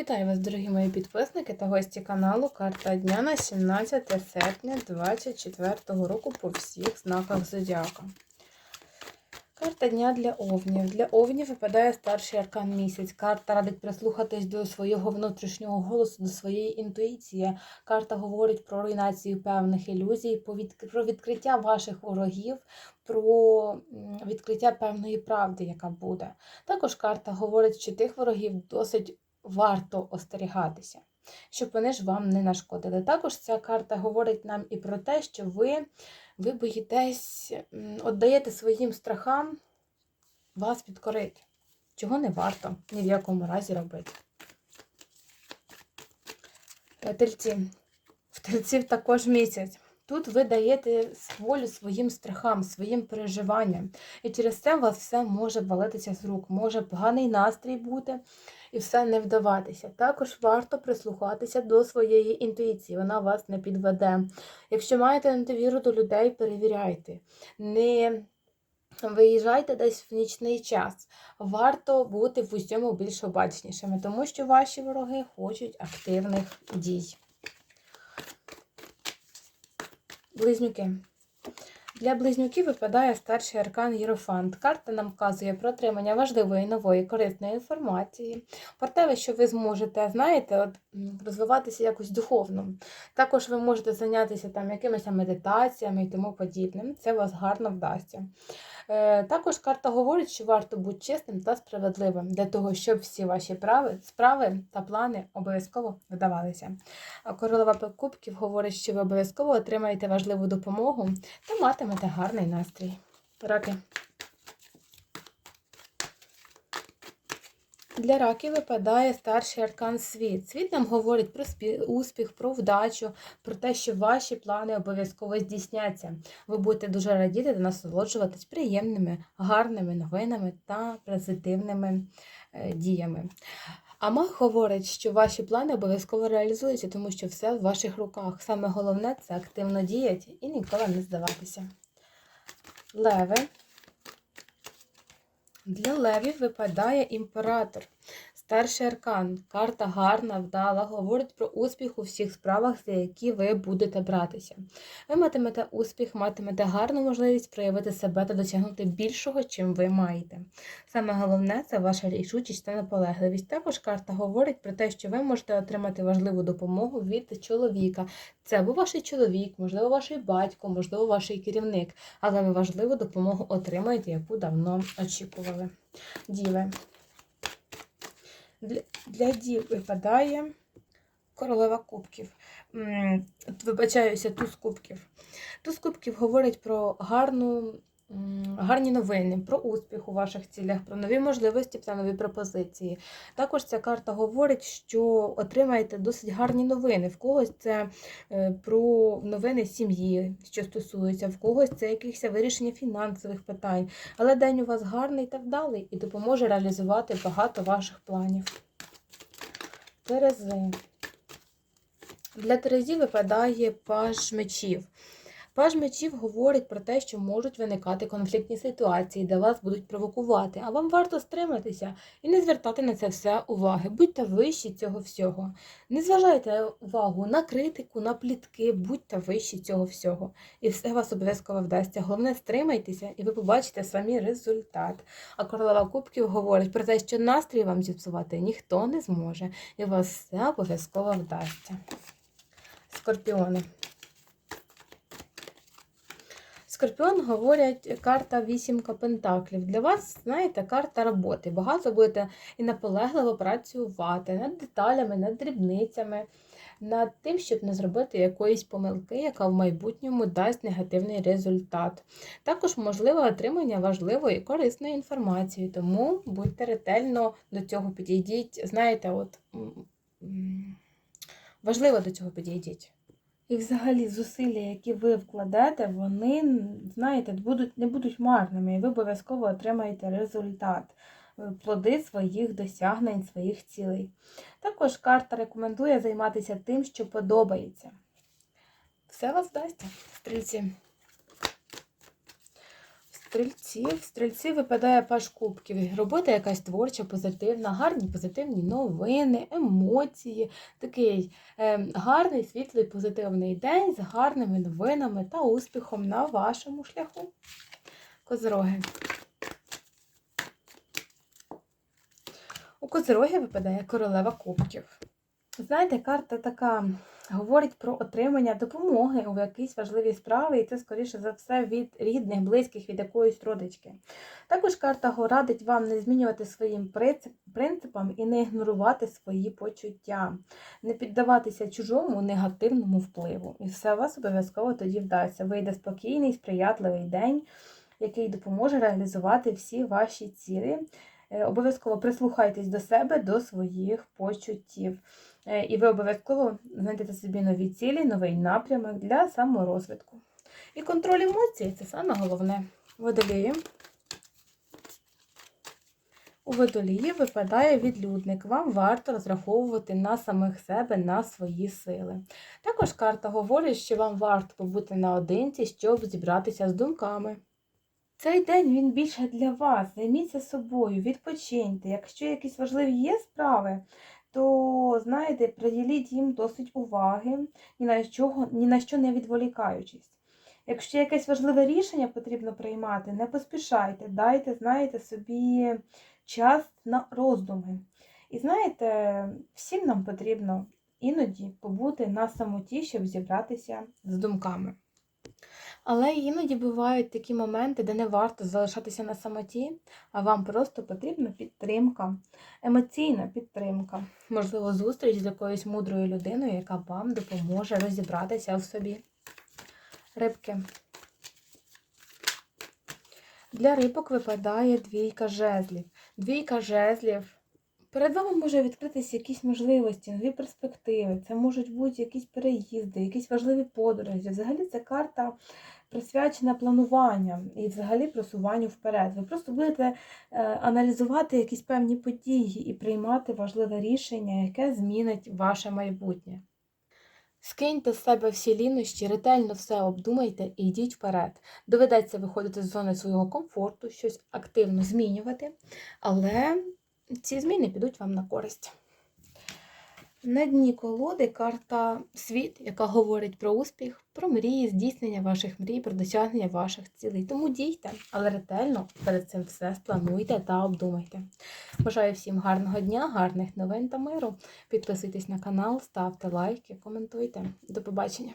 Вітаю вас, дорогі мої підписники та гості каналу Карта дня на 17 серпня 2024 року по всіх знаках Зодіака. Карта дня для овнів. Для овнів випадає старший аркан місяць. Карта радить прислухатись до свого внутрішнього голосу, до своєї інтуїції. Карта говорить про руйнацію певних ілюзій, про відкриття ваших ворогів, про відкриття певної правди, яка буде. Також карта говорить, що тих ворогів досить варто остерігатися, щоб вони ж вам не нашкодили. Також ця карта говорить нам і про те, що ви, ви боїтесь, віддаєте своїм страхам вас підкорити, чого не варто ні в якому разі робити. Тельці. В тельців також місяць. Тут ви даєте волю своїм страхам, своїм переживанням. І через це у вас все може валитися з рук. Може поганий настрій бути і все не вдаватися. Також варто прислухатися до своєї інтуїції, вона вас не підведе. Якщо маєте недовіру до людей, перевіряйте. Не виїжджайте десь в нічний час. Варто бути в усьому більш обачнішими, тому що ваші вороги хочуть активних дій. Близнюки. Для близнюків випадає старший аркан Єрофант. Карта нам вказує про отримання важливої нової корисної інформації, про те, що ви зможете, знаєте, от, розвиватися якось духовно. Також ви можете зайнятися там якимись медитаціями і тому подібним. Це вас гарно вдасться. Е, Також карта говорить, що варто бути чесним та справедливим для того, щоб всі ваші прави, справи та плани обов'язково вдавалися. Королева Кубків говорить, що ви обов'язково отримаєте важливу допомогу та матимете гарний настрій. Раки. Для раків випадає старший аркан світ. Світ нам говорить про успіх, про вдачу, про те, що ваші плани обов'язково здійсняться. Ви будете дуже радіти та насолоджуватись приємними, гарними новинами та позитивними е, діями. А маг говорить, що ваші плани обов'язково реалізуються, тому що все в ваших руках. Саме головне це активно діяти і ніколи не здаватися. Леви. Для левів випадає імператор. Старший аркан. Карта гарна, вдала, говорить про успіх у всіх справах, за які ви будете братися. Ви матимете успіх, матимете гарну можливість проявити себе та досягнути більшого, чим ви маєте. Саме головне це ваша рішучість та наполегливість. Також карта говорить про те, що ви можете отримати важливу допомогу від чоловіка. Це або ваш чоловік, можливо, ваш батько, можливо, ваш керівник, але ви важливу допомогу отримаєте, яку давно очікували. Діви. Для, для дів випадає королева кубків. Вибачаюся, туз кубків. Туз кубків говорить про гарну, гарні новини, про успіх у ваших цілях, про нові можливості та нові пропозиції. Також ця карта говорить, що отримаєте досить гарні новини. В когось це е, про новини сім'ї, що стосується, в когось це якихось вирішення фінансових питань. Але день у вас гарний та вдалий і допоможе реалізувати багато ваших планів. Терези. Для Терезі випадає паж мечів. Паж мечів говорить про те, що можуть виникати конфліктні ситуації, де вас будуть провокувати, а вам варто стриматися і не звертати на це все уваги. Будьте вищі цього всього. Не зважайте увагу на критику, на плітки, будьте вищі цього всього. І все вас обов'язково вдасться. Головне, стримайтеся, і ви побачите самі результат. А королева кубків говорить про те, що настрій вам зіпсувати ніхто не зможе, і вас все обов'язково вдасться. Скорпіони. Скорпіон говорять карта вісімка пентаклів. Для вас, знаєте, карта роботи. Багато будете і наполегливо працювати над деталями, над дрібницями, над тим, щоб не зробити якоїсь помилки, яка в майбутньому дасть негативний результат. Також можливе отримання важливої і корисної інформації, тому будьте ретельно до цього підійдіть. Знаєте, от важливо до цього підійдіть. І взагалі зусилля, які ви вкладете, вони, знаєте, будуть, не будуть марними, і ви обов'язково отримаєте результат, е, плоди своїх досягнень, своїх цілей. Також карта рекомендує займатися тим, що подобається. Все вас вдасться, стрільці. Стрільців. Стрільці випадає паш кубків. Робота якась творча, позитивна, гарні позитивні новини, емоції. Такий е, гарний, світлий, позитивний день з гарними новинами та успіхом на вашому шляху. Козороги. У Козороги випадає королева кубків. Знаєте, карта така говорить про отримання допомоги у якійсь важливій справі, і це, скоріше за все, від рідних, близьких, від якоїсь родички. Також карта радить вам не змінювати своїм принципам і не ігнорувати свої почуття, не піддаватися чужому негативному впливу. І все у вас обов'язково тоді вдасться. Вийде спокійний, сприятливий день, який допоможе реалізувати всі ваші цілі. Е, Обов'язково прислухайтесь до себе, до своїх почуттів. Е, І ви обов'язково знайдете собі нові цілі, новий напрямок для саморозвитку. І контроль емоцій це саме головне. Водолії. У водолії випадає відлюдник. Вам варто розраховувати на самих себе, на свої сили. Також карта говорить, що вам варто побути наодинці, щоб зібратися з думками. Цей день він більше для вас. Займіться собою, відпочиньте. Якщо якісь важливі є справи, то знаєте, приділіть їм досить уваги, ні на, чого, ні на що не відволікаючись. Якщо якесь важливе рішення потрібно приймати, не поспішайте, дайте, знаєте, собі час на роздуми. І знаєте, всім нам потрібно іноді побути на самоті, щоб зібратися з думками. Але іноді бувають такі моменти, де не варто залишатися на самоті, а вам просто потрібна підтримка, емоційна підтримка. Можливо, зустріч з якоюсь мудрою людиною, яка вам допоможе розібратися в собі. Рибки. Для рибок випадає двійка жезлів. Двійка жезлів. Перед вами може відкритися якісь можливості, нові перспективи. Це можуть бути якісь переїзди, якісь важливі подорожі. Взагалі це карта присвячена плануванням і взагалі просуванню вперед. Ви просто будете е, аналізувати якісь певні події і приймати важливе рішення, яке змінить ваше майбутнє. Скиньте з себе всі лінощі, ретельно все обдумайте і йдіть вперед. Доведеться виходити з зони свого комфорту, щось активно змінювати, але ці зміни підуть вам на користь. На дні колоди карта світ, яка говорить про успіх, про мрії, здійснення ваших мрій, про досягнення ваших цілей. Тому дійте, але ретельно перед цим все сплануйте та обдумайте. Бажаю всім гарного дня, гарних новин та миру. Підписуйтесь на канал, ставте лайки, коментуйте. До побачення!